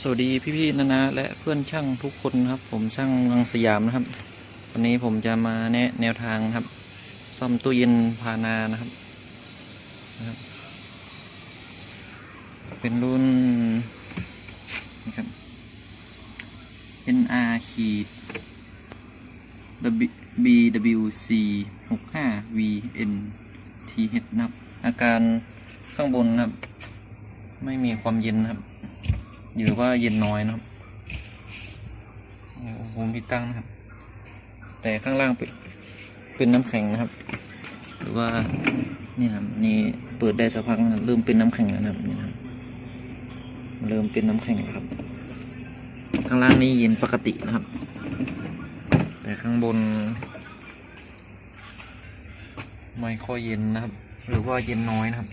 สวัสดีพี่ๆนะนะและเพื่อนช่างทุกคนครับ ผมช่างรังสยามนะครับ วันนี้ผมจะมาแนะแนวทางครับ ซ่อมตู้เย็นพานานะครับนะครับ เป็นรุ่นนะครับ NR ขีด BWC 65 VN TH นะครับ อาการข้างบนนะครับ ไม่มีความเย็นนะครับ หรือว่าเย็นน้อยนะครับอุณหภูมิที่ตั้งนะครับ แต่ข้างล่างเป็นเป็นน้ำแข็งนะครับ หรือว่านี่ครับนี่เปิดได้สักพักนะเริ่มเป็นน้ำแข็งแล้วนะครับนี่นะครับเริ่มเป็นน้ำแข็งแล้วครับ ข้างล่างนี่เย็นปกตินะครับ แต่ข้างบน ไม่ค่อยเย็นนะครับ หรือว่าเย็นน้อยนะครับ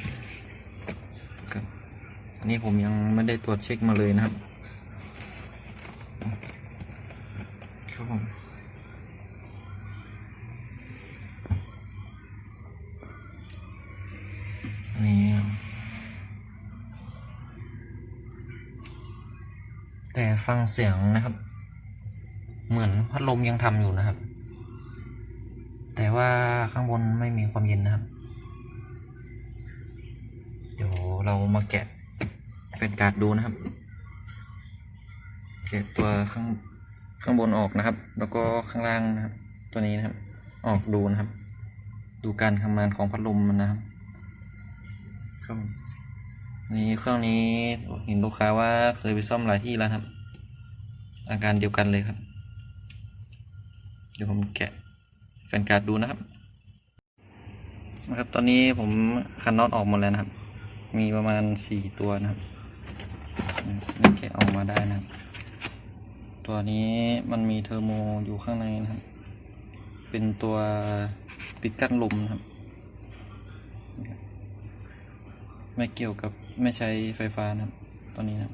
อันนี้ผมยังไม่ได้ตรวจเช็คมาเลยนะครับครับผมนี่แต่ฟังเสียงนะครับ เหมือนพัดลมยังทำอยู่นะครับ แต่ว่าข้างบนไม่มีความเย็นนะครับ เดี๋ยวเรามาแกะ เป็นการ์ดดูนะครับเก็บตัวข้างข้างบนออกนะครับ แล้วก็ข้างล่างนะครับ ตัวนี้นะครับ ออกดูนะครับ ดูการทำงานของพัดลมมันนะครับครับผมนี่เครื่องนี้เห็นลูกค้าว่าเคยไปซ่อมหลายที่แล้วครับ อาการเดียวกันเลยครับ เดี๋ยวผมแกะแฟนการ์ดดูนะครับนะครับ ตอนนี้ผมคันน็อตออกหมดแล้วนะครับ มีประมาณสี่ตัวนะครับ นี่แกะออกมาได้นะ ตัวนี้มันมีเทอร์โมอยู่ข้างในนะครับ เป็นตัวปิดกั้นลมนะครับ ไม่เกี่ยวกับไม่ใช้ไฟฟ้านะครับ ตัวนี้นะ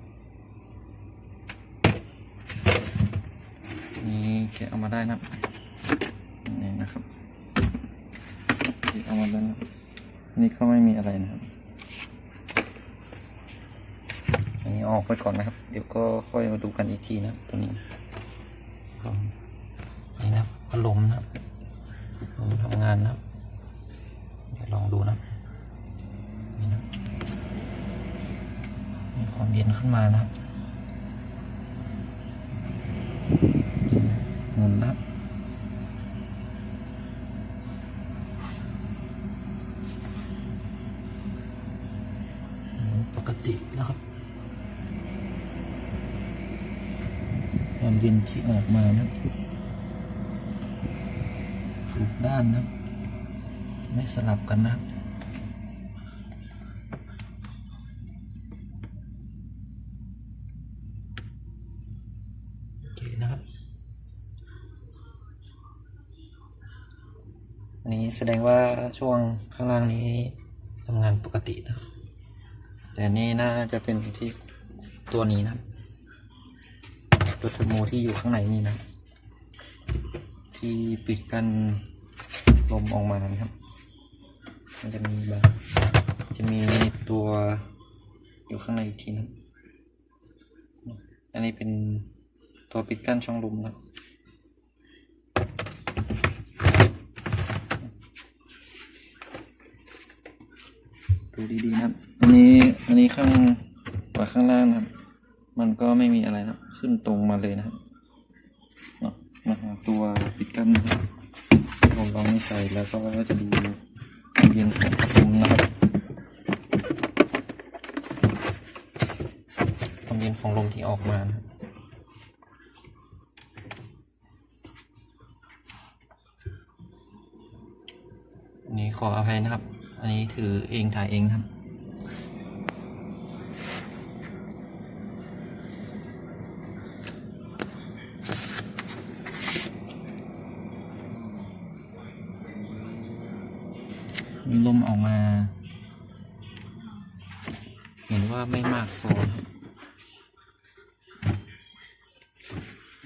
นี่แกะออกมาได้นะครับนี่นะครับแกะออกมาแล้วนะนี่ก็ไม่มีอะไรนะครับ อันนี้ออกไปก่อนนะครับ เดี๋ยวก็ค่อยมาดูกันอีกทีนะตัวนี้นี่นะพัดลมนะลมทำงานนะเดี๋ยวลองดูนะนี่นะมีความเย็นขึ้นมานะครับหมุนนะครับหมุนปกตินะครับ ความเย็น ที่ออกมานะถูกด้านนะ ไม่สลับกันนะโอเคนะครับอันนี้แสดงว่าช่วงข้างล่างนี้ทำงานปกตินะครับ แต่นี่น่าจะเป็นที่ตัวนี้นะ ตัวเทอร์โมที่อยู่ข้างในนี่นะ ที่ปิดกันลมออกมานะครับ มันจะมีแบบจะมีตัวอยู่ข้างในอีกทีนะอันนี้เป็นตัวปิดกั้นช่องลมนะดูดีๆนะอันนี้ อันนี้ข้างกว่าข้างล่างนะครับมันก็ไม่มีอะไรนะ ขึ้นตรงมาเลยนะครับนะมาหาตัวปิดกั้นนะครับลองไม่ใส่แล้วก็จะดูความเย็นของพัดลมนะครับความเย็นของลมที่ออกมานะครับอันนี้ขออภัยนะครับ อันนี้ถือเองถ่ายเองครับ มีลมออกมา เห็นว่าไม่มากพอครับ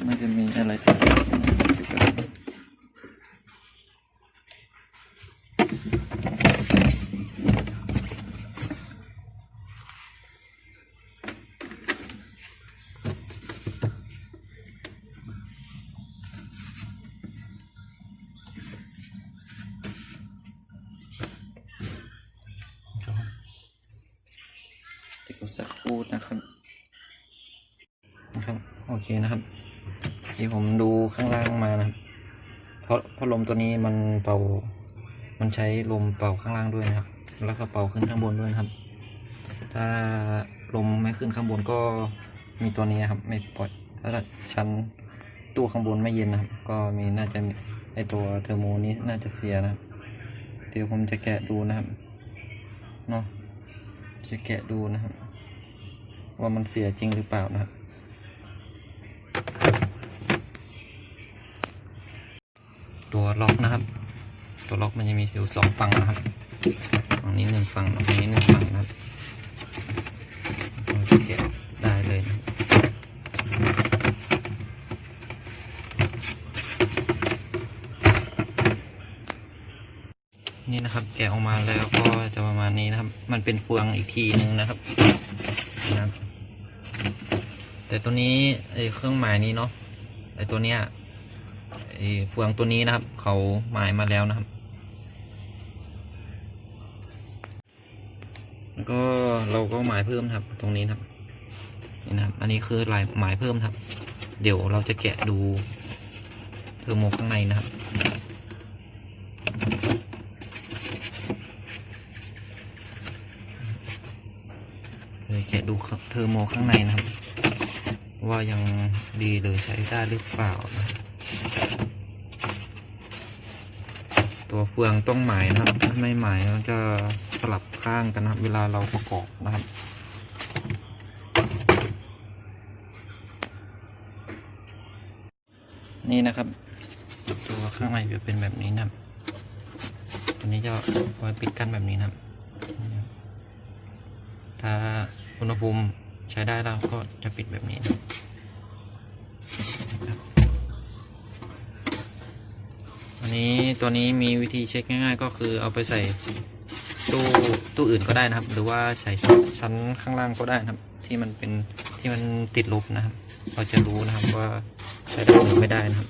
น่าจะมีอะไรสักอย่าง สักครู่นะครับนะครับ โอเคนะครับที่ผมดูข้างล่างมานะครับเพราะเพราะลมตัวนี้มันเป่า มันใช้ลมเป่าข้างล่างด้วยนะครับ แล้วก็เป่าขึ้นข้างบนด้วยนะครับ ถ้าลมไม่ขึ้นข้างบนก็มีตัวนี้ครับ ไม่ปล่อยถ้าชั้นตู้ข้างบนไม่เย็นนะครับ ก็มีน่าจะไอตัวเทอร์โมนี้น่าจะเสียนะครับเดี๋ยวผมจะแกะดูนะครับเนาะจะแกะดูนะครับ ว่ามันเสียจริงหรือเปล่านะครับ ตัวล็อกนะครับ ตัวล็อกมันจะมีอยู่สองฝั่งนะครับฝั่งนี้หนึ่งฝั่งฝั่งนี้หนึ่งฝั่งนะครับเราจะแกะได้เลยนะนี่นะครับแกะออกมาแล้วก็จะประมาณนี้นะครับ มันเป็นเฟืองอีกทีหนึ่งนะครับนะครับ แต่ตัวนี้ไอ้เครื่องหมายนี้เนาะไอ้ตัวเนี้ยไอ้เฟืองตัวนี้นะครับ เขาหมายมาแล้วนะครับแล้วก็เราก็หมายเพิ่มครับ ตรงนี้นะครับนี่นะครับ อันนี้คือลายหมายเพิ่มครับ เดี๋ยวเราจะแกะดูเทอร์โมข้างในนะครับเลยแกะดูเทอร์โมข้างในนะครับ ว่ายังดีหรือใช้ได้หรือเปล่านะตัวเฟืองต้องหมายนะครับ ถ้าไม่หมายมันจะสลับข้างกันนะครับ เวลาเราประกอบนะครับนี่นะครับ ตัวข้างในจะเป็นแบบนี้นะอันนี้จะไว้ปิดกั้นแบบนี้นะถ้าอุณหภูมิใช้ได้แล้วก็จะปิดแบบนี้นะครับ อันนี้ตัวนี้มีวิธีเช็คง่าย ๆ ก็คือเอาไปใส่ตู้ตู้อื่นก็ได้นะครับ หรือว่าใส่ชั้นข้างล่างก็ได้นะครับ ที่มันเป็นที่มันติดลบนะครับ เราจะรู้นะครับว่าใช้ได้หรือไม่ได้นะครับ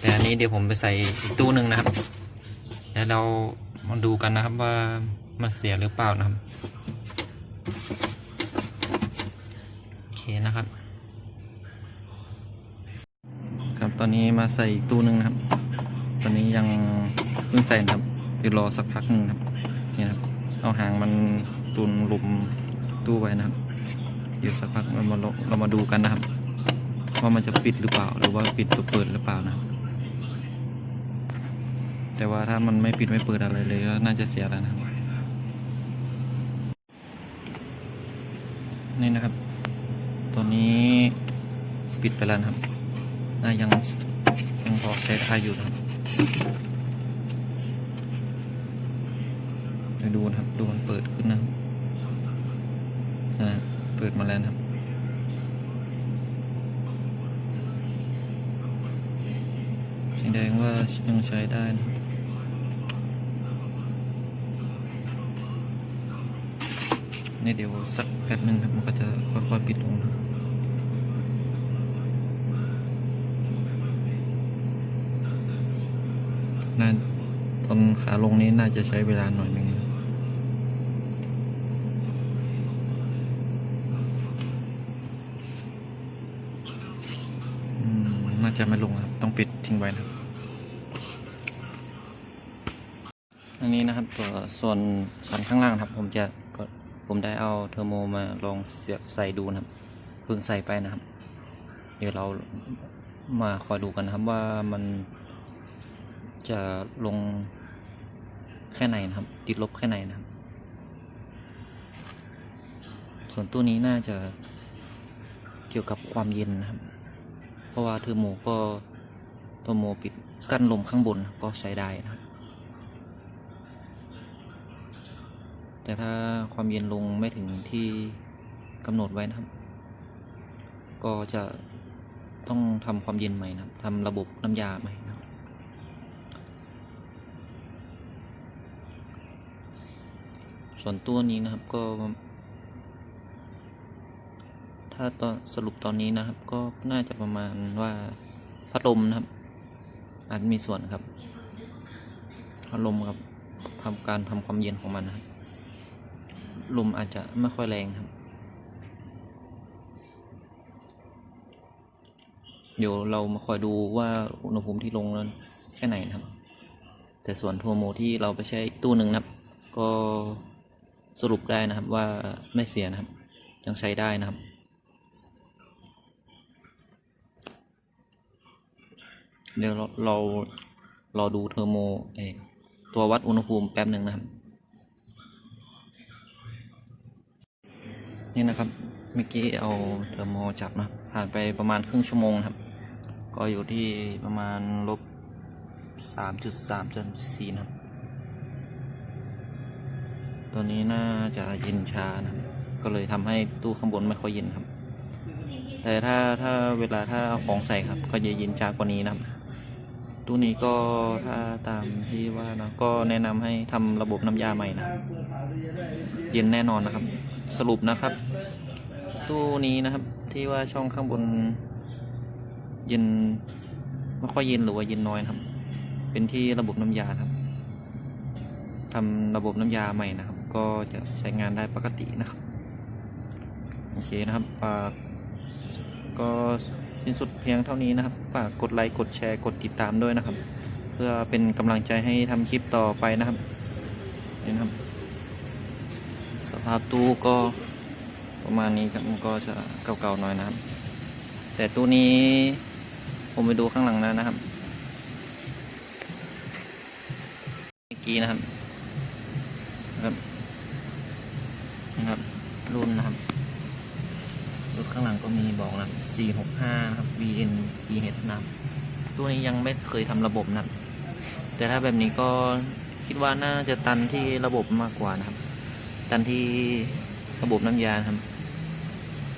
แต่อันนี้เดี๋ยวผมไปใส่อีกตู้หนึ่งนะครับแล้วเรามาดูกันนะครับว่ามันเสียหรือเปล่านะครับโอเคนะครับ ครับตอนนี้มาใส่อีกตู้หนึ่งนะครับ ตอนนี้ยังเพิ่งใส่ครับเดี๋ยวรอสักพักหนึ่งครับนี่ครับเอาหางมันตุนหลุมตู้ไว้นะครับเดี๋ยวสักพักเรามาเรามาดูกันนะครับ ว่ามันจะปิดหรือเปล่า หรือว่าปิดตัวเปิดหรือเปล่านะแต่ว่าถ้ามันไม่ปิดไม่เปิดอะไรเลยก็น่าจะเสียแล้วนะครับนี่นะครับ ตัวนี้ปิดไปแล้วนะครับน่ายังยังพอใช้ได้อยู่นะครับ ดูนะครับ ดูมันเปิดขึ้นนะอ่าเปิดมาแล้วนะครับแสดงว่ายังใช้ได้นะนี่เดี๋ยวสักแป๊บหนึ่งครับมันก็จะค่อยๆปิดลงนะครับ น่าตอนขาลงนี้น่าจะใช้เวลาหน่อยนึงอืมน่าจะไม่ลงครับต้องปิดทิ้งไว้นะครับ อันนี้นะครับตัวส่วนสันข้างล่างครับ ผมจะก็ผมได้เอาเทอร์โมมาลองเสียบใส่ดูนะครับเพิ่งใส่ไปนะครับ เดี๋ยวเรามาคอยดูกันนะครับว่ามัน จะลงแค่ไหนนะครับ ติดลบแค่ไหนนะครับ ส่วนตัวนี้น่าจะเกี่ยวกับความเย็นนะครับ เพราะว่าเทอร์โมก็เทอร์โมปิดกั้นลมข้างบนก็ใช้ได้นะครับแต่ถ้าความเย็นลงไม่ถึงที่กำหนดไว้นะครับ ก็จะต้องทำความเย็นใหม่นะครับทำระบบน้ำยาใหม่ ส่วนตัวนี้นะครับก็ ถ้าตอนสรุปตอนนี้นะครับ ก็น่าจะประมาณว่าพัดลมนะครับ อาจมีส่วนครับพัดลมครับทำการทำความเย็นของมันนะครับลมอาจจะไม่ค่อยแรงครับ เดี๋ยวเรามาคอยดูว่าอุณหภูมิที่ลงนั้นแค่ไหนนะครับ แต่ส่วนทัวโมที่เราไปใช้ตู้หนึ่งนะครับ ก็ สรุปได้นะครับว่าไม่เสียนะครับ ยังใช้ได้นะครับ เดี๋ยวเราเรารอดูเทอร์โมเออตัววัดอุณหภูมิแป๊บหนึ่งนะครับ นี่นะครับเมื่อกี้เอาเทอร์โมจับนะผ่านไปประมาณครึ่งชั่วโมงครับ ก็อยู่ที่ประมาณลบสามจุดสามจนสี่นะครับ ตัวนี้น่าจะเย็นช้านะก็เลยทำให้ตู้ข้างบนไม่ค่อยเย็นครับ แต่ถ้าถ้าเวลาถ้าเอาของใส่ครับ ก็จะเย็นช้ากว่านี้นะครับ ตู้นี้ก็ถ้าตามที่ว่านะก็แนะนำให้ทำระบบน้ำยาใหม่นะ เย็นแน่นอนนะครับ สรุปนะครับ ตู้นี้นะครับที่ว่าช่องข้างบน เย็นไม่ค่อยเย็นหรือว่าเย็นน้อยครับ เป็นที่ระบบน้ำยาครับทำระบบน้ำยาใหม่นะครับ ก็จะใช้งานได้ปกตินะครับโอเคนะครับฝากก็สิ้นสุดเพียงเท่านี้นะครับฝากกดไลค์กดแชร์กดติดตามด้วยนะครับ เพื่อเป็นกำลังใจให้ทำคลิปต่อไปนะครับนี่นะครับ สภาพตู้ก็ประมาณนี้ครับมันก็จะเก่าๆหน่อยนะครับ แต่ตู้นี้ผมไปดูข้างหลังแล้วนะครับเมื่อกี้นะครับนะครับนะครับ รุ่นนะครับรุ่นข้างหลังก็มีบอกนะ465นะครับ VN PH นะครับตัวนี้ยังไม่เคยทำระบบนะแต่ถ้าแบบนี้ก็คิดว่าน่าจะตันที่ระบบมากกว่านะครับ ตันที่ระบบน้ำยาครับ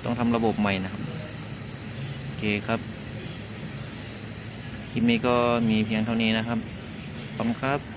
ต้องทำระบบใหม่นะครับ โอเคครับ คลิปนี้ก็มีเพียงเท่านี้นะครับขอบคุณครับ